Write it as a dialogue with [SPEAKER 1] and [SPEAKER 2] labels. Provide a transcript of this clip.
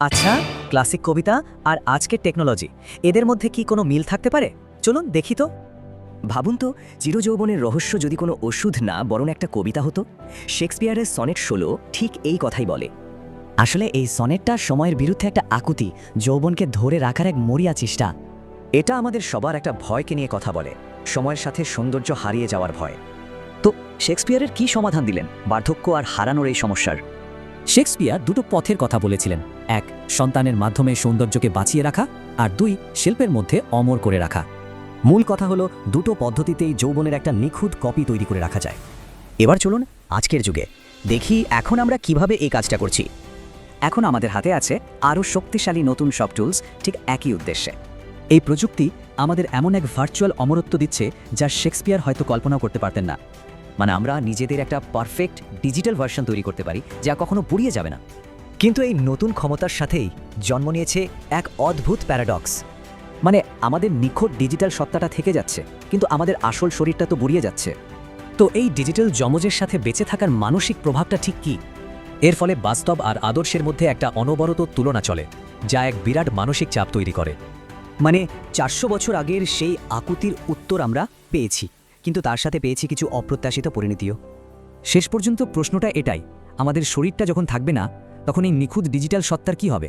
[SPEAKER 1] আচ্ছা ক্লাসিক কবিতা আর আজকের টেকনোলজি, এদের মধ্যে কি কোনো মিল থাকতে পারে? চলুন দেখি তো।
[SPEAKER 2] ভাবুন তো, চিরযৌবনের রহস্য যদি কোনো ওষুধ না, বরং একটা কবিতা হতো। শেক্সপিয়ারের সনেট ষোলো ঠিক এই কথাই বলে।
[SPEAKER 3] আসলে এই সনেটটা সময়ের বিরুদ্ধে একটা আকুতি, যৌবনকে ধরে রাখার এক মরিয়া চেষ্টা।
[SPEAKER 2] এটা আমাদের সবার একটা ভয়কে নিয়ে কথা বলে, সময়ের সাথে সৌন্দর্য হারিয়ে যাওয়ার ভয়। তো শেক্সপিয়ারের কি সমাধান দিলেন? বার্ধক্য আর হারানোর এই সমস্যার।
[SPEAKER 4] শেক্সপিয়ার দুটো পথের কথা বলেছিলেন। এক, সন্তানের মাধ্যমে সৌন্দর্যকে বাঁচিয়ে রাখা, আর দুই, শিল্পের মধ্যে অমর করে রাখা।
[SPEAKER 2] মূল কথা হলো, দুটো পদ্ধতিতেই যৌবনের একটা নিখুঁত কপি তৈরি করে রাখা যায়। এবার চলুন আজকের যুগে। দেখি এখন আমরা কীভাবে এই কাজটা করছি।
[SPEAKER 1] এখন আমাদের হাতে আছে আরও শক্তিশালী নতুন সব টুলস, ঠিক একই উদ্দেশ্যে।
[SPEAKER 4] এই প্রযুক্তি আমাদের এমন এক ভার্চুয়াল অমরত্ব দিচ্ছে যা শেক্সপিয়ার হয়তো কল্পনাও করতে পারতেন না।
[SPEAKER 2] মানে আমরা নিজেদের একটা পারফেক্ট ডিজিটাল ভার্সন তৈরি করতে পারি, যা কখনো পুড়িয়ে যাবে না। কিন্তু এই নতুন ক্ষমতার সাথেই জন্ম নিয়েছে এক অদ্ভুত প্যারাডক্স
[SPEAKER 1] মানে আমাদের নিখোঁত ডিজিটাল সত্তাটা থেকে যাচ্ছে, কিন্তু আমাদের আসল শরীরটা তো বুড়িয়ে যাচ্ছে।
[SPEAKER 4] তো এই ডিজিটাল জমজের সাথে বেঁচে থাকার মানসিক প্রভাবটা ঠিক কি? এর ফলে বাস্তব আর আদর্শের মধ্যে একটা অনবরত তুলনা চলে, যা এক বিরাট মানসিক চাপ তৈরি করে।
[SPEAKER 2] মানে চারশো বছর আগের সেই আকুতির উত্তর আমরা পেয়েছি। কিন্তু তার সাথে পেয়েছি কিছু অপ্রত্যাশিত পরিণতিও।
[SPEAKER 4] শেষ পর্যন্ত প্রশ্নটা এটাই, আমাদের শরীরটা যখন থাকবে না, তখন এই নিখুঁত ডিজিটাল সত্তার কি হবে?